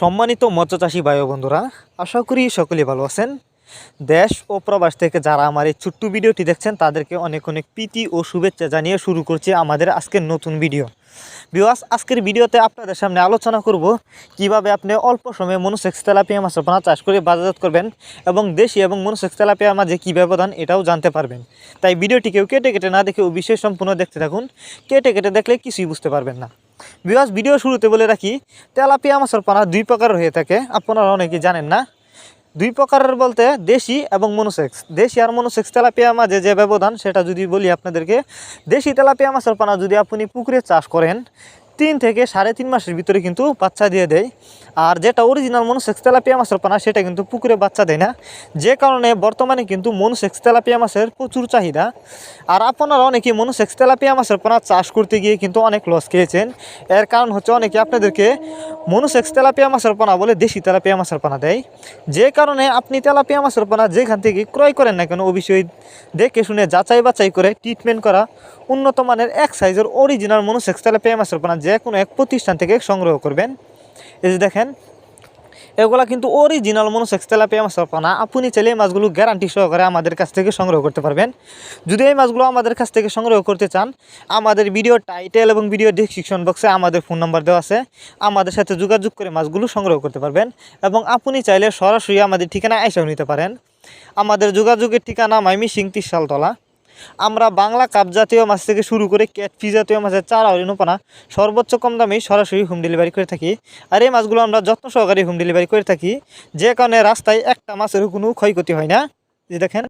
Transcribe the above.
সম্মানিত মৎস্যচাষী ভাই বন্ধুরা, আশা করি সকলেই ভালো আছেন। দেশ ও প্রবাস থেকে যারা আমার এই ছোট্ট ভিডিওটি দেখছেন, তাদেরকে অনেক অনেক প্রীতি ও শুভেচ্ছা জানিয়ে শুরু করছি আমাদের আজকের নতুন ভিডিও। বিওয়াস আজকের ভিডিওতে আপনাদের সামনে আলোচনা করব কীভাবে আপনি অল্প সময়ে মনুসেক্স তেলাপিয়া মাছের পোনা চাষ করে বাজারজাত করবেন এবং দেশি এবং মনুসেক্স তেলাপিয়া মাঝে কী ব্যবধান এটাও জানতে পারবেন। তাই ভিডিওটি কেউ কেটে কেটে না দেখে ও বিষয় সম্পূর্ণ দেখতে থাকুন। কেটে কেটে দেখলে কিছুই বুঝতে পারবেন না। বিকজ ভিডিও শুরুতে বলে রাখি, তেলাপিয়া মাছের পানা দুই প্রকারের হয়ে থাকে। আপনারা অনেকে জানেন না। দুই প্রকারের বলতে দেশি এবং মনোসেক্স। দেশি আর মনোসেক্স তেলাপিয়া মাঝে যে ব্যবধান, সেটা যদি বলি আপনাদেরকে, দেশি তেলাপিয়া মাছের পানা যদি আপনি পুকুরে চাষ করেন তিন থেকে সাড়ে তিন মাসের ভিতরে কিন্তু বাচ্চা দিয়ে দেয়। আর যেটা অরিজিনাল মনোসেক্স তেলাপিয়া মাছের পানা, সেটা কিন্তু পুকুরে বাচ্চা দেয় না। যে কারণে বর্তমানে কিন্তু মনোসেক্স তেলাপিয়া মাছের প্রচুর চাহিদা। আর আপনারা অনেকে মনোসেক্স তেলাপিয়া মাছের পানা চাষ করতে গিয়ে কিন্তু অনেক লস খেয়েছেন। এর কারণ হচ্ছে অনেকে আপনাদেরকে মনোসেক্স তেলাপিয়া মাছের পানা বলে দেশি তেলাপিয়া মাছের পানা দেয়। যে কারণে আপনি তেলাপিয়া মাছের পানা যেখান থেকে ক্রয় করেন না কেন, অবশ্যই দেখে শুনে যাচাই বাছাই করে ট্রিটমেন্ট করা উন্নত মানের এক সাইজের অরিজিনাল মনোসেক্স তেলাপিয়া মাছের পানা, যে কোনো এক প্রতিষ্ঠান থেকে সংগ্রহ করবেন। এই যে দেখেন, এগুলা কিন্তু অরিজিনাল মনোসেক্স তেলাপিয়া মাছের পানা। আপনি চাইলে এই মাছগুলো গ্যারান্টি সহকারে আমাদের কাছ থেকে সংগ্রহ করতে পারবেন। যদি এই মাছগুলো আমাদের কাছ থেকে সংগ্রহ করতে চান, আমাদের ভিডিও টাইটেল এবং ভিডিও ডিসক্রিপশন বক্সে আমাদের ফোন নাম্বার দেওয়া আছে। আমাদের সাথে যোগাযোগ করে মাছগুলো সংগ্রহ করতে পারবেন এবং আপনি চাইলে সরাসরি আমাদের ঠিকানা এসেও নিতে পারেন। আমাদের যোগাযোগের ঠিকানা মাইমি সিং তিরশালতলা আমরা বাংলা কাপ জাতীয় মাছ থেকে শুরু করে ক্যাটফি জাতীয় মাছের চারা অরিনোপানা সর্বোচ্চ কম দামে সরাসরি হোম ডেলিভারি করে থাকি। আর এই মাছগুলো আমরা যত্ন সহকারে হোম ডেলিভারি করে থাকি। যে কারণে রাস্তায় একটা মাছের কোনো ক্ষয়ক্ষতি হয় না। যে দেখেন।